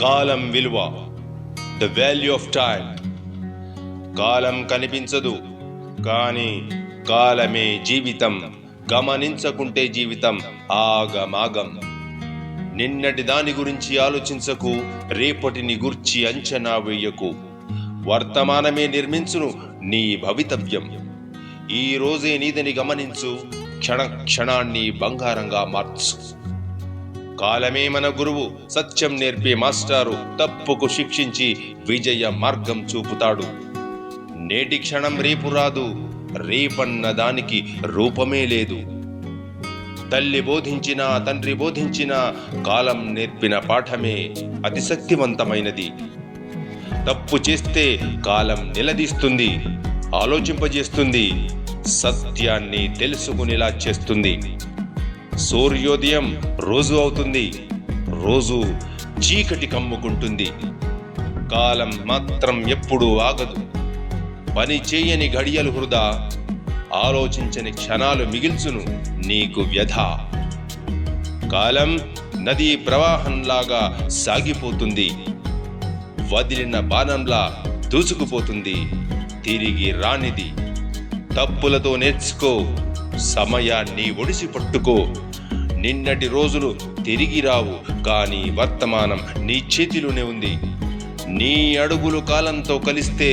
కాలం విలువ the value of time కాలం కనిపించదు కానీ కాలమే జీవితం. గమనించకుంటే జీవితం ఆగమాగం. నిన్నటి దాని గురించి ఆలోచించకు రేపటిని గుర్చి అంచనా వేయకు. వర్తమానమే నిర్మించును నీ భవితవ్యం. ఈ రోజే నీదని గమనించు క్షణ క్షణాన్ని బంగారంగా మార్చు. కాలమే మన గురువు సత్యం నేర్పే మాస్టారు తప్పుకు శిక్షించి విజయ మార్గం చూపుతాడు. నేటి క్షణం రేపు రాదు రేపన్న దానికి రూపమే లేదు. తల్లి బోధించిన తండ్రి బోధించిన కాలం నేర్పిన పాఠమే అతి శక్తివంతమైనది తప్పు చేస్తే కాలం నిలదీస్తుంది ఆలోచింపజేస్తుంది సత్యాన్ని తెలుసుకునేలా చేస్తుంది. సూర్యోదయం రోజు అవుతుంది. రోజు చీకటి కమ్ముకుంటుంది. కాలం మాత్రం ఎప్పుడూ ఆగదు. పని చేయని గడియలు హృదా ఆలోచించని క్షణాలు మిగిల్చును నీకు వ్యధ. కాలం నదీ ప్రవాహంలాగా సాగిపోతుంది. వదిలిన బాణంలా దూసుకుపోతుంది. తిరిగి రానిది. తప్పులతో నేర్చుకో. సమయాన్ని ఒడిసి పట్టుకో. నిన్నటి రోజులు తిరిగి రావు కానీ వర్తమానం నీ చేతిలోనే ఉంది. నీ అడుగులు కాలంతో కలిస్తే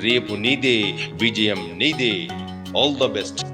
రేపు నీదే విజయం నీదే. All the best